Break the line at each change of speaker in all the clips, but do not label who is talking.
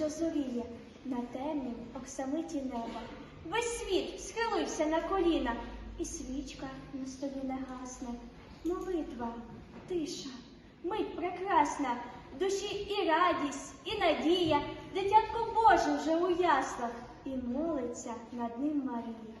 що зоріє на темнім оксамиті неба. Весь світ схилився на коліна, і свічка на столі не гасне. Молитва, тиша, мить прекрасна, душі і радість, і надія, дитятко Боже вже у яслах, і молиться над ним Марія.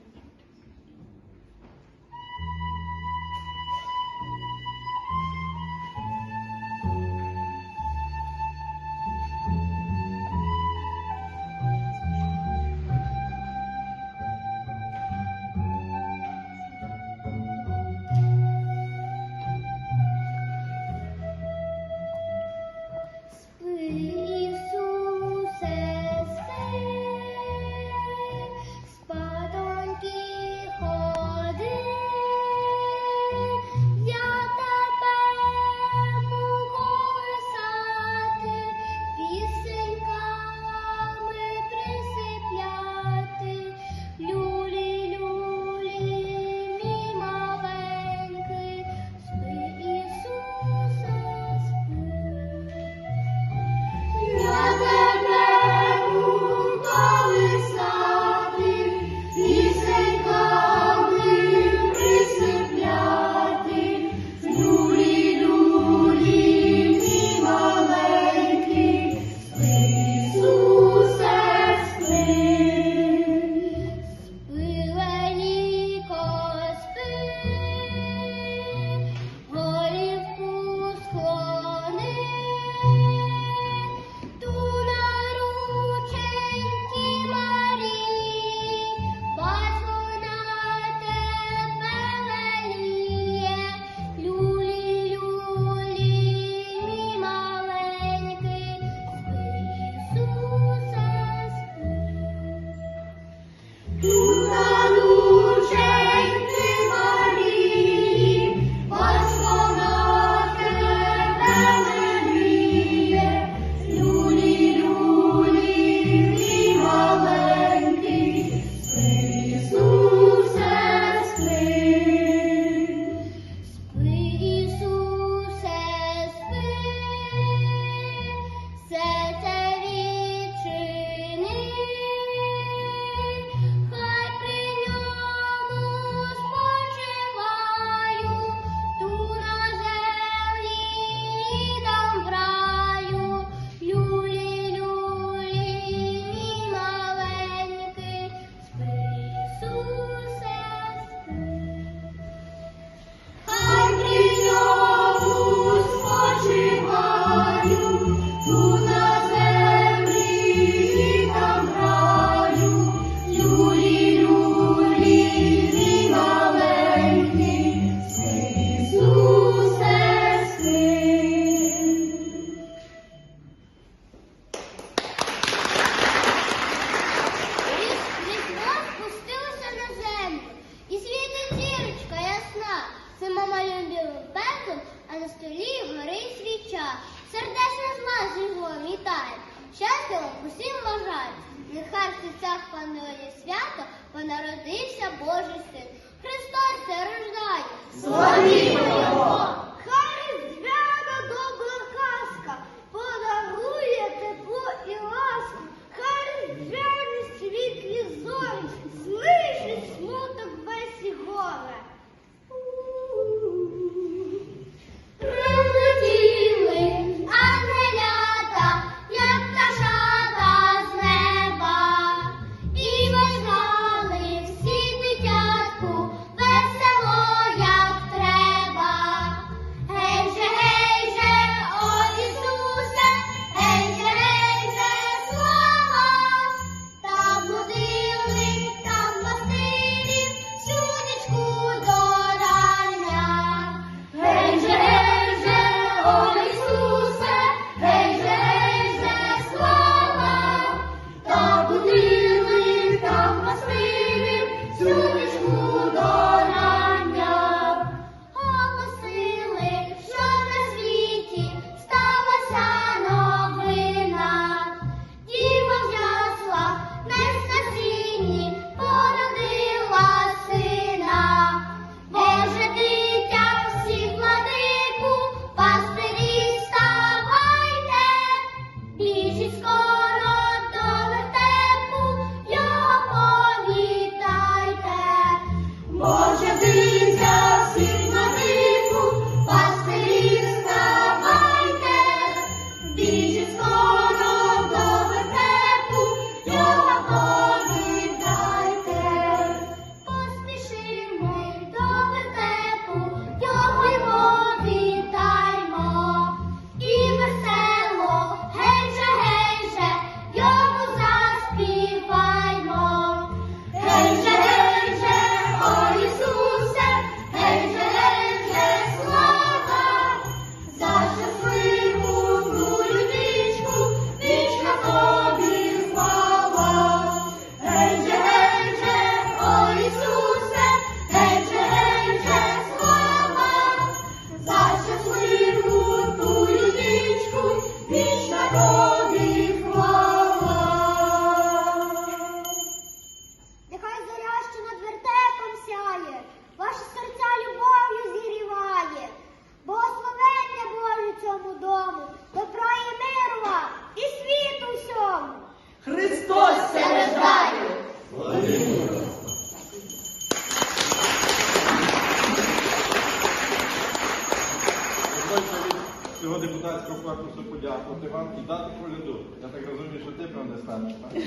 Що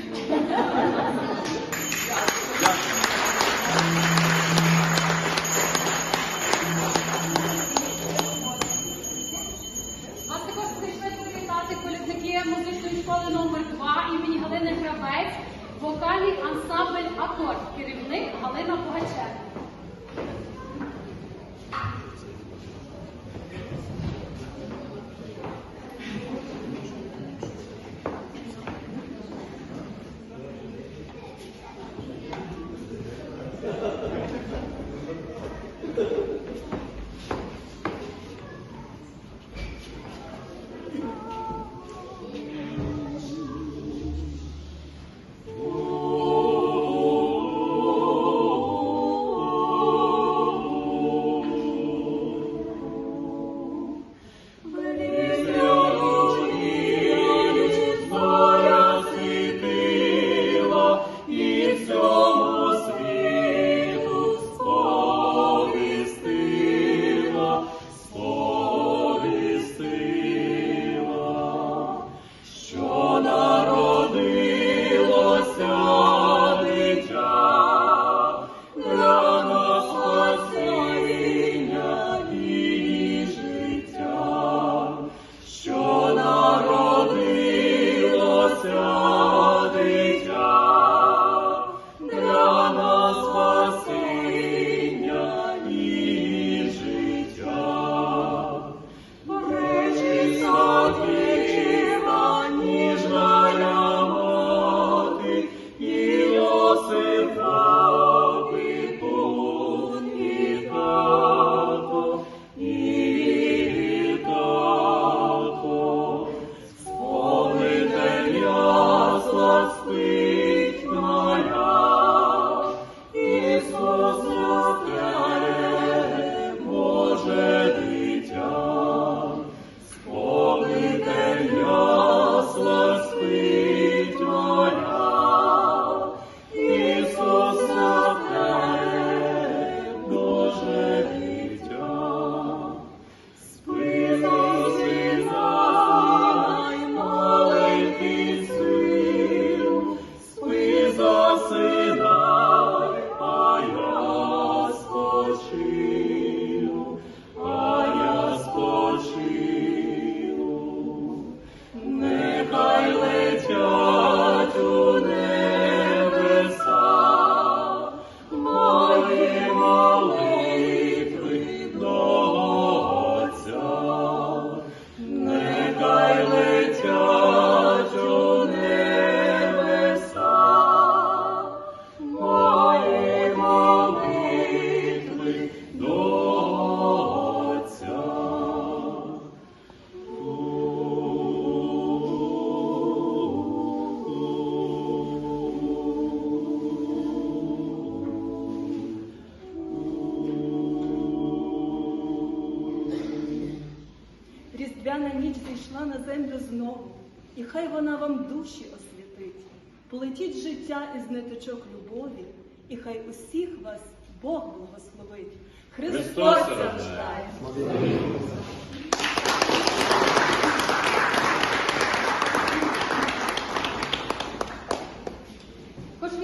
go. Хай усіх вас Бог благословить. Христос рождає!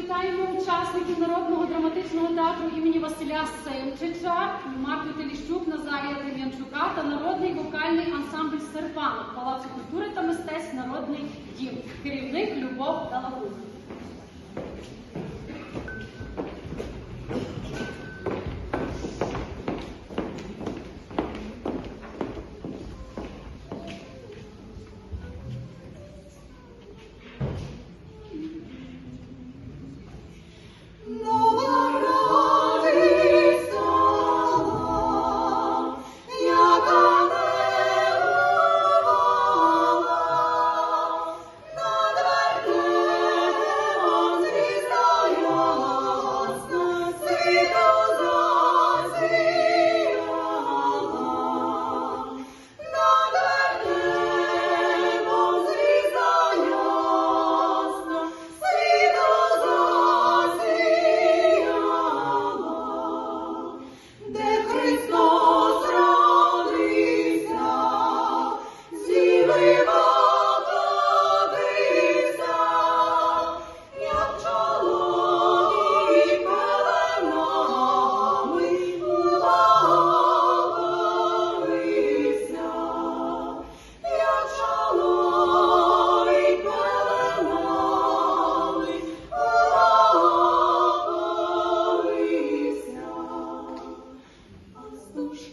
Вітаємо учасників народного драматичного театру імені Василя Семчича, Марту Теліщук, Назарія Дем'янчука та народний вокальний ансамбль Серпанок Палацу культури та мистецтв Народний дім. Керівник Любов Далагуз.
Cristo.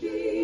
You.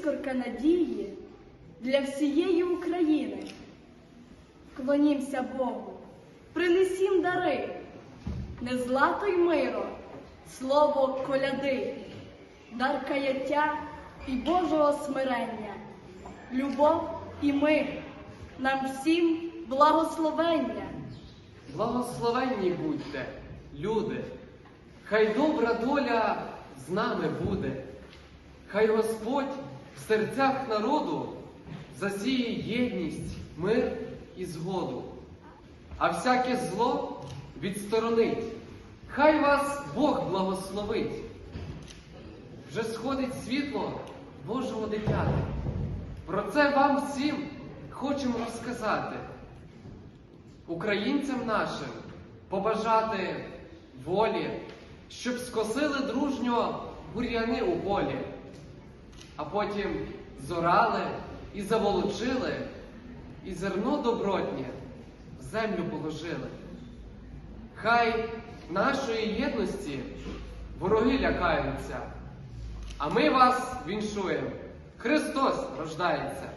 Іскорка надії для всієї України. Клонімся Богу, принесім дари, не злато й миро, слово коляди, дар каяття і Божого смирення, любов і мир, нам всім благословення.
Благословенні будьте, люди, хай добра доля з нами буде, хай Господь в серцях народу засіє єдність, мир і згоду, а всяке зло відсторонить. Хай вас Бог благословить. Вже сходить світло Божого дитяти. Про це вам всім хочемо розказати, українцям нашим побажати волі, щоб скосили дружньо бур'яни у волі а потім зорали і заволочили, і зерно добротнє в землю положили. Хай нашої єдності вороги лякаються, а ми вас віншуємо. Христос рождається.